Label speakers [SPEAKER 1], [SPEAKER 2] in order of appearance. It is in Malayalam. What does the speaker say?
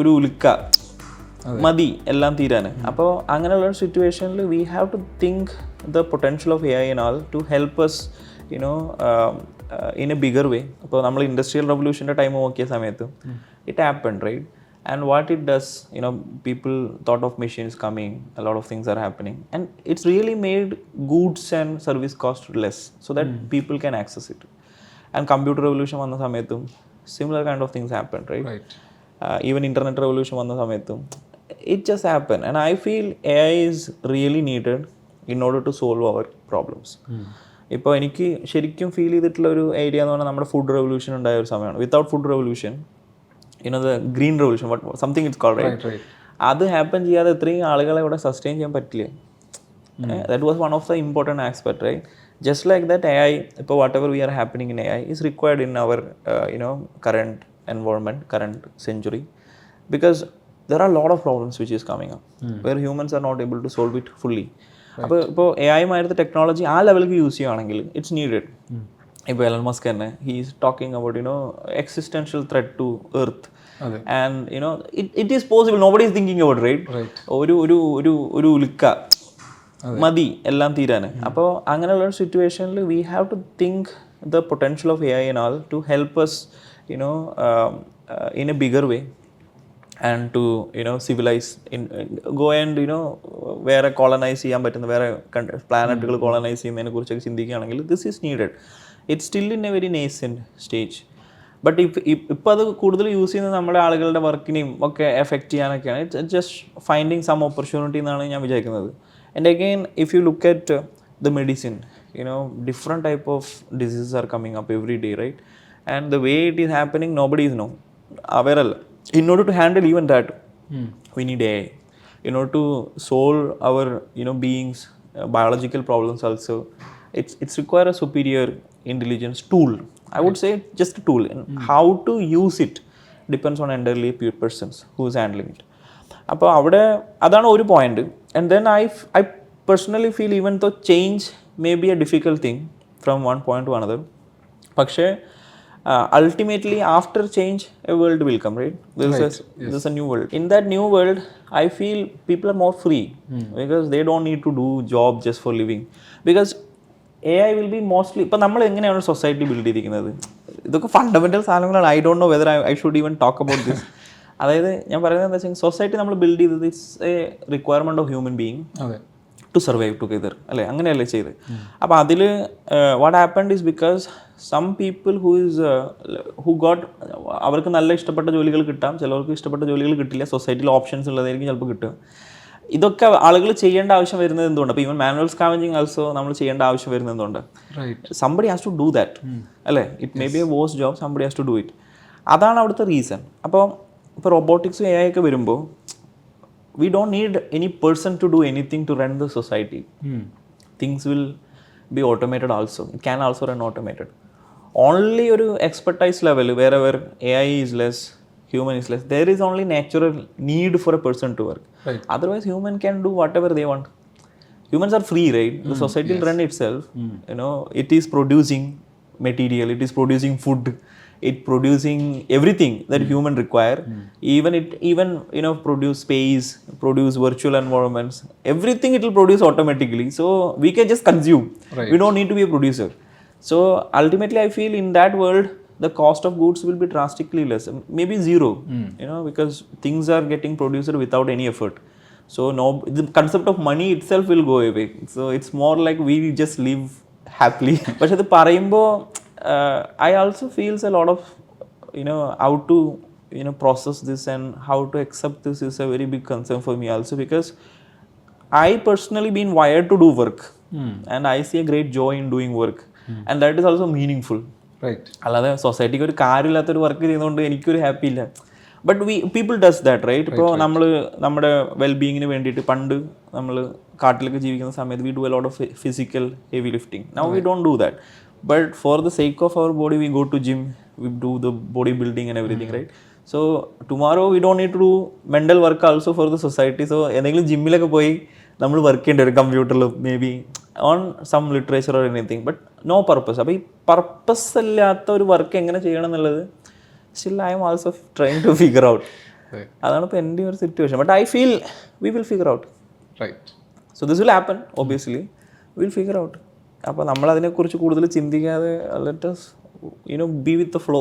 [SPEAKER 1] ഒരു ഉൽക്ക മതി എല്ലാം തീരാൻ അപ്പോൾ അങ്ങനെയുള്ള ഒരു സിറ്റുവേഷനിൽ we have to think the potential of A I all to help us you know in a bigger way അപ്പോൾ നമ്മൾ ഇൻഡസ്ട്രിയൽ റെവല്യൂഷന്റെ ടൈം നോക്കിയ സമയത്ത് it happen right and what it does people thought of machines coming a lot of things are happening and it's really made goods and service cost less so that people can access it and computer revolution വന്ന സമയത്തും similar kind of things happened right,
[SPEAKER 2] Right.
[SPEAKER 1] Internet revolution വന്ന സമയത്തും it just happen and I feel A I is really needed in order to solve our problems ഇപ്പോൾ എനിക്ക് ശരിക്കും ഫീൽ ചെയ്തിട്ടുള്ള ഒരു ഏരിയ എന്ന് പറഞ്ഞാൽ നമ്മുടെ ഫുഡ് റെവല്യൂഷൻ ഉണ്ടായ ഒരു സമയമാണ്. Without food revolution you know the green revolution what something it's call right. അത് ഹാപ്പൻ ചെയ്യാതെ ഇത്രയും ആളുകളെ ഇവിടെ സസ്റ്റെയിൻ ചെയ്യാൻ പറ്റില്ല? That was one of the important aspect right just like that A I ഇപ്പോൾ whatever we are happening in A I is required in our you know current environment because there are a lot of problems which is coming up mm. where humans are not able to solve it fully. അപ്പോൾ ഇപ്പോൾ എ മാരത്തെ ടെക്നോളജി ആ ലെവലിൽ യൂസ് ചെയ്യുകയാണെങ്കിൽ ഇറ്റ്സ് നീഡഡ് ഇപ്പോൾ എലൻ മസ്ക് തന്നെ he's talking about you know existential thread to earth and you know it it is possible nobody is thinking about right ഒരു ഒരു ഒരു ഒരു ഉൽക്ക മതി എല്ലാം തീരാൻ അപ്പോൾ അങ്ങനെയുള്ള സിറ്റുവേഷനിൽ we have to think the potential of A I all to help us you know in a bigger way and to in, civilize in go and you know വേറെ കോളനൈസ് ചെയ്യാൻ പറ്റുന്ന വേറെ പ്ലാനറ്റുകൾ കോളനൈസ് ചെയ്യുന്നതിനെ കുറിച്ചൊക്കെ ചിന്തിക്കുകയാണെങ്കിൽ this is needed it still in a very nascent stage but if ഇപ്പം അത് കൂടുതൽ യൂസ് ചെയ്യുന്നത് നമ്മുടെ ആളുകളുടെ വർക്കിനെയും ഒക്കെ effect ചെയ്യാനൊക്കെയാണ്. It's just finding some opportunity എന്നാണ് ഞാൻ വിചാരിക്കുന്നത്. And again if you look at the medicine you know different type of diseases are coming up every day right and the way it is happening nobody is no അവരല്ല in order to handle even that we need AI in order to solve our you know beings uh, biological problems also it's it's require a superior intelligence tool i would say just a tool and how to use it depends on entirely pe- persons who is handling it അപ്പോൾ അവിടെ അതാണ് ഒരു point and then I I personally feel even though change may be a difficult thing from one point to another പക്ഷേ ultimately come right? This right. is yes. this there's a new world. In that new world i feel people are more free mm. because they don't need to do job just for living. Because A I will be mostly ഇപ്പം നമ്മൾ എങ്ങനെയാണ് സൊസൈറ്റി ബിൽഡ് ചെയ്തിരിക്കുന്നത്? ഇതൊക്കെ ഫണ്ടമെന്റൽ സാധനങ്ങളാണ്. I don't know whether I should even talk about this അതായത് ഞാൻ പറയുന്നത് എന്താ വെച്ചാൽ സൊസൈറ്റി നമ്മൾ ബിൽഡ് ചെയ്തത് it's a requirement of human
[SPEAKER 2] being
[SPEAKER 1] to survive together അല്ലേ? അങ്ങനെയല്ലേ ചെയ്ത്. അപ്പോൾ അതിൽ what happened is because some people who is who got അവർക്ക് നല്ല ഇഷ്ടപ്പെട്ട ജോലികൾ കിട്ടാം. ചിലവർക്ക് ഇഷ്ടപ്പെട്ട ജോലികൾ കിട്ടില്ല. സൊസൈറ്റിയിൽ ഓപ്ഷൻസ് ഉള്ളതായിരിക്കും ചിലപ്പോൾ കിട്ടുക. ഇതൊക്കെ ആളുകൾ ചെയ്യേണ്ട ആവശ്യം വരുന്നത് എന്തുകൊണ്ട്? അപ്പോൾ ഈവൻ മാനുവൽ സ്കാവഞ്ചിങ് ആൾസോ നമ്മൾ ചെയ്യേണ്ട ആവശ്യം വരുന്നത് എന്തുകൊണ്ട്? Somebody has to do that അല്ലേ? It may be a worse job somebody has to do it അതാണ് അവിടുത്തെ റീസൺ അപ്പോൾ ഇപ്പോൾ റോബോട്ടിക്സും എ ഐ ഒക്കെ വരുമ്പോൾ we don't need any person to do anything to run the society. Hmm. Things will be automated also. It can also run automated. Only your expertise level, wherever AI is less, human is less, there is only natural need for a person to work.
[SPEAKER 2] Right.
[SPEAKER 1] Otherwise, human can do whatever they want. Humans are free, right? The mm, society yes. will run itself. Mm. You know, it is producing material. It is producing food. It producing everything that hmm. human require. Hmm. Even it even you know produce space produce virtual environments. Everything it will produce automatically. So we can just consume.
[SPEAKER 2] Right.
[SPEAKER 1] we don't need to be a producer. So ultimately i feel in that world the cost of goods will be drastically less maybe zero hmm. you know because things are getting produced without any effort. So no the concept of money itself will go away. So it's more like we just live happily പക്ഷെ അത് പറയുമ്പോൾ I also feels a lot of you know how to you know process this and how to accept this is a very big concern for me also because i personally been wired to do work and i see a great joy in doing work and that is also meaningful
[SPEAKER 2] right
[SPEAKER 1] അല്ലാതെ സൊസൈറ്റിക്ക് ഒരു കാര്യമില്ലാത്തൊരു വർക്ക് ചെയ്യുന്നതുകൊണ്ട് എനിക്കൊരു ഹാപ്പി ഇല്ല but we people does that right ഇപ്പോൾ നമ്മൾ നമ്മുടെ വെൽബീയിങ്ങിന് വേണ്ടിയിട്ട് പണ്ട് നമ്മൾ കാട്ടിലൊക്കെ ജീവിക്കുന്ന സമയത്ത് we do a lot of physical heavy lifting now we don't do that but for the sake of our body we go to gym we do the body building and everything right so tomorrow we don't need to do mental work also for the society so എന്തെങ്കിലും ജിമ്മിലൊക്കെ പോയി നമ്മൾ വർക്ക് ചെയ്യേണ്ടി വരും കമ്പ്യൂട്ടറിൽ may be on some literature or anything but no purpose അപ്പോൾ ഈ പർപ്പസ് അല്ലാത്ത ഒരു വർക്ക് എങ്ങനെ ചെയ്യണം എന്നുള്ളത് still I am also try to figure out. അതാണ് ഇപ്പോൾ എന്റെ ഒരു situation but I feel we will figure out
[SPEAKER 2] Right.
[SPEAKER 1] So this will happen obviously will figure out അപ്പോൾ നമ്മൾ അതിനെക്കുറിച്ച് കൂടുതൽ ചിന്തിക്കാതെ let's you know be with the flow